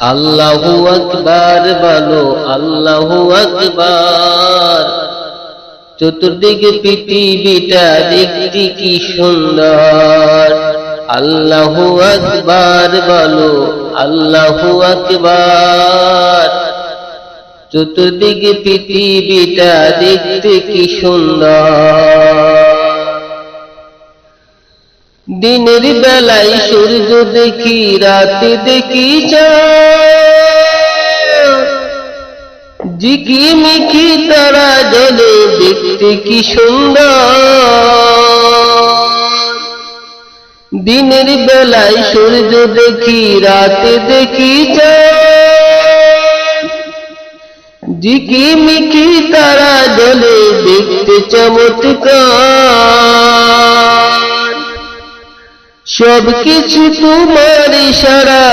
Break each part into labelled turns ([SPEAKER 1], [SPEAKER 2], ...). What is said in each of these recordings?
[SPEAKER 1] আল্লাহু আকবার বলো, আল্লাহু আকবার। চতুর্দিকে পৃথিবীটা দেখতে কি সুন্দর। আল্লাহু আকবার বলো, আল্লাহু আকবার। চতুর্দিকে পৃথিবীটা দেখতে কি সুন্দর। দিনের বেলায় সূর্য দেখি, রাতে দেখি জিকি মিকি তারা জলে, দেখতে কি সুন্দর। দিনের বেলায় সূর্য দেখি, রাতে দেখি জিকি মিকি তারা জলে, দেখতে চমৎকার। সব কিছু তোমার ইশারা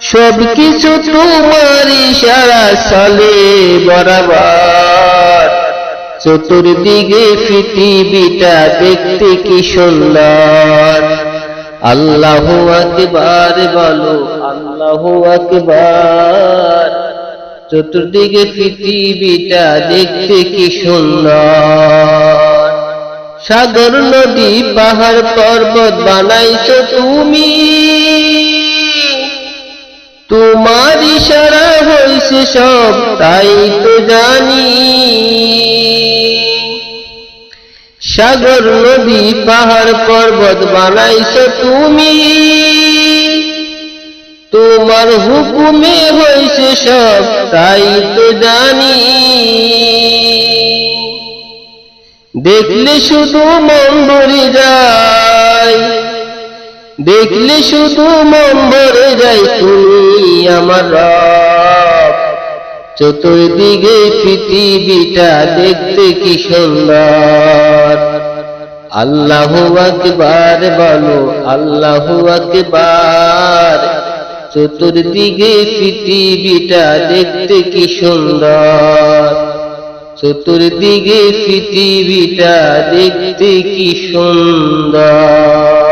[SPEAKER 1] সব কিছু তোমার ইশারা চলে বরাবর। চতুর্দিকে পৃথিবীটা দেখতে কি সুন্দর। আল্লাহু আকবার বলো, আল্লাহু আকবার। চতুর্দিকে পৃথিবীটা দেখতে কি সুন্দর। সাগর নদী পাহাড় পর্বত বানাইছো তুমি। তোমার ইশারা হয়েছে সব, তাই তো জানি। সাগর নদী পাহাড় পর্বত বানাইছো তুমি। তোমার হুকুমে হয়েছে সব, তাই তো জানি। দেখলে শুধু মন ভরে যায়। দেখলে শুধু মন যাই তুমি আমার চতুর্দিকে পৃথিবীটা দেখতে কি সুন্দর। আল্লাহু আকবার বলো, আল্লাহু আকবার। চতুর্দিকে পৃথিবীটা দেখতে কি সুন্দর। চতুর্দিকে পৃথিবীটা দেখতে কি সুন্দর।